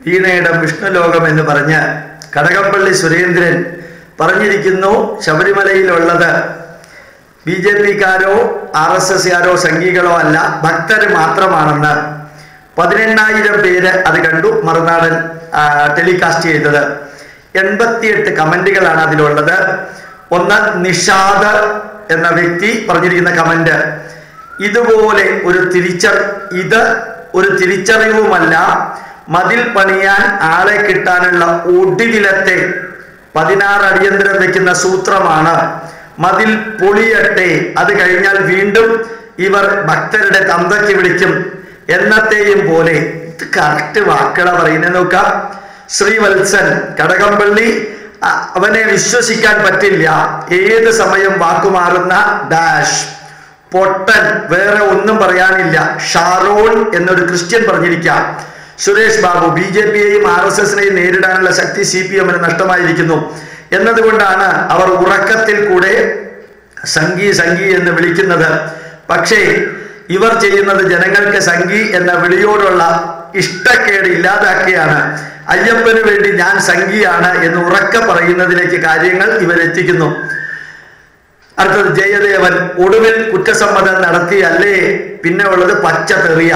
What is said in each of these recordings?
വീണയിടം വിഷ്ണുലോകം എന്ന് പറഞ്ഞ് കടകംപള്ളി സുരേന്ദ്രൻ പറഞ്ഞിരിക്കുന്നു ശബരിമലയിലുള്ളത് ബി ജെ പിക്കാരോ ആർ എസ് എസ്കാരോ സംഘികളോ അല്ല ഭക്തർ മാത്രമാണെന്ന് പതിനെണ്ണായിരം പേര് അത് കണ്ടു മറുനാടൻ ടെലികാസ്റ്റ് ചെയ്തത്. എൺപത്തിയെട്ട് കമന്റുകളാണ് അതിലുള്ളത്. ഒന്ന് നിഷാദ് എന്ന വ്യക്തി പറഞ്ഞിരിക്കുന്ന കമന്റ്. ഇതുപോലെ ഒരു തിരിച്ചറി ഇത് ഒരു തിരിച്ചറിവുമല്ല മതിൽ പണിയാൻ ആളെ കിട്ടാനുള്ള ഒടിവിലത്തെ പതിനാറ് അടിയന്തരം വെക്കുന്ന സൂത്രമാണ്. മതിൽ പൊളിയട്ടെ അത് കഴിഞ്ഞാൽ വീണ്ടും ഇവർ ഭക്തരുടെ തന്തയ്ക്ക് വിളിക്കും. എന്നത്തെയും പോലെ ഇത് കറക്റ്റ് വാക്കുകളെ പറയുന്നത് നോക്കാം. ശ്രീവത്സൻ കടകംപള്ളി അവനെ വിശ്വസിക്കാൻ പറ്റില്ല. ഏത് സമയം വാക്കുമാറുന്ന ഡാഷ്. പൊട്ടൻ വേറെ ഒന്നും പറയാനില്ല. ഷാറോൺ എന്നൊരു ക്രിസ്ത്യൻ പറഞ്ഞിരിക്കാം. സുരേഷ് ബാബു ബി ജെ പിയെയും ആർ എസ് എസിനെയും നേരിടാനുള്ള ശക്തി സി പി എമ്മിന് നഷ്ടമായിരിക്കുന്നു. എന്നതുകൊണ്ടാണ് അവർ ഉറക്കത്തിൽ കൂടെ സംഘി സംഘി എന്ന് വിളിക്കുന്നത്. പക്ഷേ ഇവർ ചെയ്യുന്നത് ജനങ്ങൾക്ക് സംഘി എന്ന വിളിയോടുള്ള ഇഷ്ടക്കേട് ഇല്ലാതാക്കിയാണ്. അയ്യപ്പന് വേണ്ടി ഞാൻ സംഘിയാണ് എന്ന് ഉറക്ക പറയുന്നതിലേക്ക് കാര്യങ്ങൾ ഇവരെത്തിക്കുന്നു. അടുത്തത് ജയദേവൻ ഒടുവിൽ കുറ്റസമ്മതം നടത്തിയല്ലേ? പിന്നെ ഉള്ളത് പച്ച തെറിയ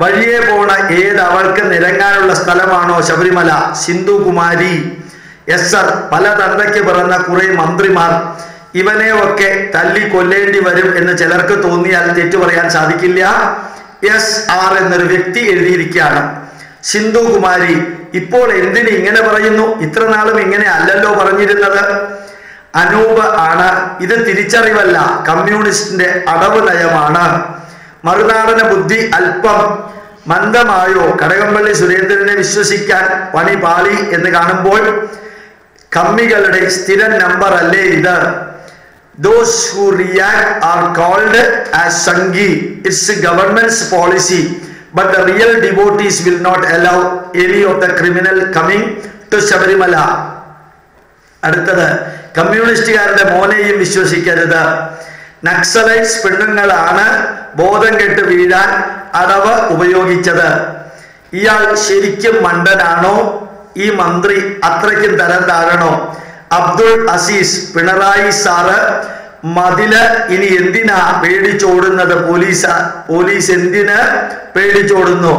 വഴിയെ പോണ ഏത് അവൾക്ക് നിരങ്ങാനുള്ള സ്ഥലമാണോ ശബരിമല? സിന്ധു കുമാരി എസ് ആർ പല തണ്ടയ്ക്ക് പിറന്ന കുറെ മന്ത്രിമാർ ഇവനെ ഒക്കെ തല്ലി കൊല്ലേണ്ടി വരും എന്ന് ചിലർക്ക് തോന്നിയാൽ തെറ്റു പറയാൻ സാധിക്കില്ല. എസ് ആർ എന്നൊരു വ്യക്തി എഴുതിയിരിക്കുകയാണ്. സിന്ധു കുമാരി ഇപ്പോൾ എന്തിന് ഇങ്ങനെ പറയുന്നു? ഇത്ര നാളും ഇങ്ങനെ അല്ലല്ലോ പറഞ്ഞിരുന്നത്. അനൂപ് ആണ്. ഇത് തിരിച്ചറിവല്ല. കമ്മ്യൂണിസ്റ്റിന്റെ അടവ് നയമാണ്. മറുനാടന ബുദ്ധി അല്പം മന്ദമായോ? കടകംപള്ളി സുരേന്ദ്രനെ വിശ്വസിക്കാൻ പണി പാളി എന്ന് കാണുമ്പോൾ കമ്മികളുടെ സ്ഥിരം നമ്പർ അല്ലേ ഇത്? Those who react are called as Sanghi it's government's policy but the real devotees will not allow any of the criminal coming to Sabarimala. അടുത്തത് കമ്മ്യൂണിസ്റ്റുകാരുടെ മോനെയും വിശ്വസിക്കരുത്. നക്സലൈറ്റ്സ് പെണ്ണുങ്ങളാണ് ബോധം കെട്ട് വീഴാൻ അടവ് ഉപയോഗിച്ചത്. ഇയാൾ ശരിക്കും മണ്ടനാണോ? ഈ മന്ത്രി അത്രയ്ക്കും തരം താഴണോ അബ്ദുൾ അസീസ് പിണറായി സാറ് മതിൽ ഇനി എന്തിനാ പേടിച്ചോടുന്നത്? പോലീസ് പോലീസ് എന്തിന് പേടിച്ചോടുന്നു?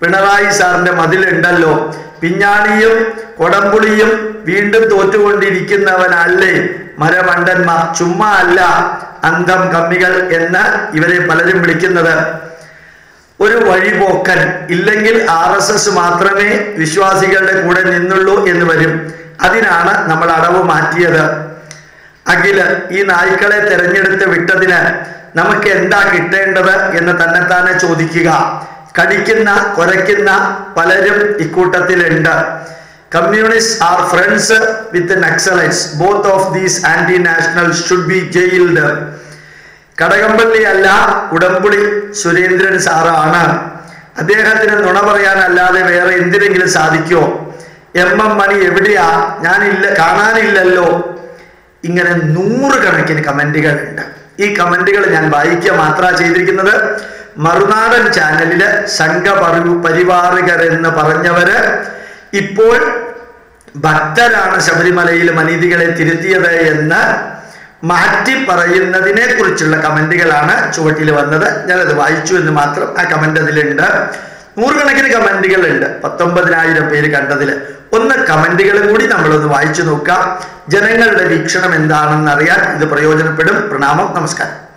പിണറായി സാറിന്റെ മതിലുണ്ടല്ലോ. പിഞ്ഞാണിയും കൊടംപുളിയും വീണ്ടും തോറ്റുകൊണ്ടിരിക്കുന്നവനല്ലേ? മരമണ്ടന്മാർ ചുമ്മാ അല്ല. അന്ധം കമ്മികൾ എന്ന് ഇവരെ പലരും വിളിക്കുന്നത്. ഒരു വഴിപോക്കൻ ഇല്ലെങ്കിൽ ആർ എസ് എസ് മാത്രമേ വിശ്വാസികളുടെ കൂടെ നിന്നുള്ളൂ എന്ന് വരും. അതിനാണ് നമ്മൾ അടവ് മാറ്റിയത്. അഖിൽ ഈ നായ്ക്കളെ തെരഞ്ഞെടുത്ത് വിട്ടതിന് നമുക്ക് എന്താ കിട്ടേണ്ടത് എന്ന് തന്നെത്താനെ ചോദിക്കുക. കടിക്കുന്ന കുരയ്ക്കുന്ന പലരും ഇക്കൂട്ടത്തിലുണ്ട്. Are friends with naxalites both of these anti national should be jailed Kadakampally അല്ല ഉടമ്പുളി സുരേന്ദ്രൻ സാറാണ് അദ്ദേഹത്തിന് നുണ പറയാനല്ലാതെ വേറെ എന്തിനെങ്കിലും സാധിക്കോ എം എം മണി എവിടെയാ? ഞാനില്ല കാണാനില്ലല്ലോ. ഇങ്ങനെ നൂറുകണക്കിന് കമന്റുകൾ ഉണ്ട് ഈ കമന്റുകൾ ഞാൻ വായിക്കുക മാത്രമാണ് ചെയ്തിരിക്കുന്നത്. മറുനാടൻ ചാനലിൽ സംഘ പരി എന്ന് പറഞ്ഞവര് ഇപ്പോൾ ഭക്തരാണ് ശബരിമലയിൽ മനീതികളെ തിരുത്തിയത് എന്ന് മാറ്റി പറയുന്നതിനെ കുറിച്ചുള്ള കമന്റുകളാണ് ചുവട്ടിൽ വന്നത്. ഞാനത് വായിച്ചു എന്ന് മാത്രം ആ കമന്റ് അതിലുണ്ട്. നൂറുകണക്കിന് കമന്റുകൾ ഉണ്ട് പത്തൊമ്പതിനായിരം പേര് കണ്ടതിൽ ഒന്ന് കമന്റുകളും കൂടി നമ്മളൊന്ന് വായിച്ചു നോക്കാം. ജനങ്ങളുടെ വീക്ഷണം എന്താണെന്ന് അറിയാൻ ഇത് പ്രയോജനപ്പെടും. പ്രണാമം. നമസ്കാരം.